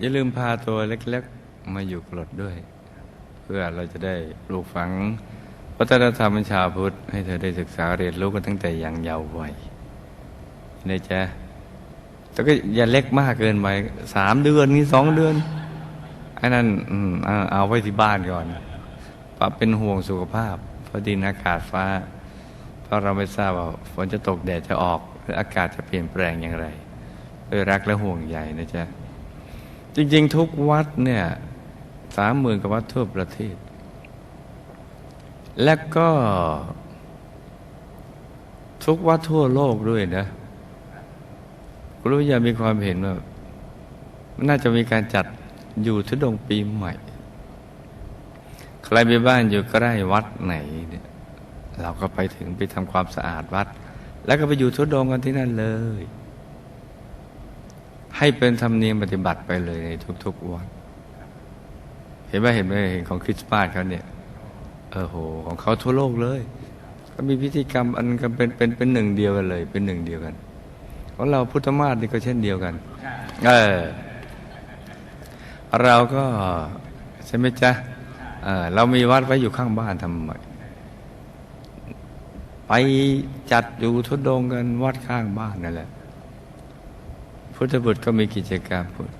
อย่าลืมพาตัวเล็กๆ มาอยู่กรดด้วย เพื่อเราจะได้ปลูกฝังวัฒนธรรมชาวพุทธ ให้เธอได้ศึกษาเรียนรู้กันตั้งแต่อยังเยาว์วัยนะจ๊ะแต่ก็อย่าเล็กมากเกินไปสามเดือนนี่สองเดือนไอ้นั่นเอาเอาไว้ที่บ้านก่อนปรับเป็นห่วงสุขภาพเพราะดินอากาศฟ้า เพราะเราไม่ทราบว่าฝนจะตกแดดจะออก หรืออากาศจะเปลี่ยนแปลงอย่างไรด้วยรักและห่วงใยนะจ๊ะ จริง ๆ ทุกวัดเนี่ยสามหมื่นกว่าวัดทั่วประเทศ และก็ทุกวัดทั่วโลกด้วยนะครูวิทยามีความเห็นว่า น่าจะมีการจัดอยู่ทุดงปีใหม่ ใครมีบ้านอยู่ใกล้วัดไหนเนี่ยเราก็ไปถึงไปทำความสะอาดวัด แล้วก็ไปอยู่ทุดงกันที่นั่นเลย ให้เป็นธรรมเนียมปฏิบัติไปเลยในทุกๆวันเห็นไหมเห็นไหมเห็นของคริสต์มาสเขาเนี่ยเออโหของเขาทั่วโลกเลยก็มีพิธีกรรมอันกันเป็นเป็นเป็นหนึ่งเดียวกันเลย เป็นหนึ่งเดียวกันของเราพุทธมาสนี่ก็เช่นเดียวกัน เออ เราก็ใช่ไหมจ๊ะเออเรามีวัดไว้อยู่ข้างบ้านทำไมไปจัดอยู่ทุดงกันวัดข้างบ้านนั่นแหละ พุทธบุตรก็มีกิจกรรมพุทธ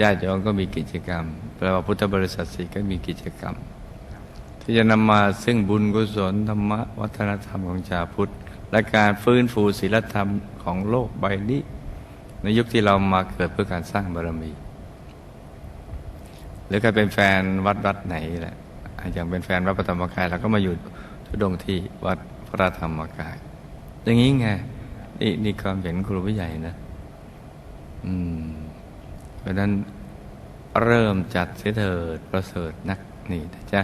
ญาติโยมก็มีกิจกรรมแปลว่าพุทธบริษัทสี่ก็มีกิจกรรม ที่จะนำมาซึ่งบุญกุศลธรรมวัฒนธรรมของชาวพุทธ และการฟื้นฟูศีลธรรมของโลกใบนี้ ในยุคที่เรามาเกิดเพื่อการสร้างบารมี หรือใครเป็นแฟนวัดวัดไหนแหละอย่างเป็นแฟนวัดพระธรรมกายเราก็มาอยู่ทุดงที่วัดพระธรรมกาย อย่างนี้ไงนี่นี่ความเห็นครูผู้ใหญ่นะ เพราะนั้นเริ่มจัดเสียเถิดประเสริฐนักนี่นะจ๊ะ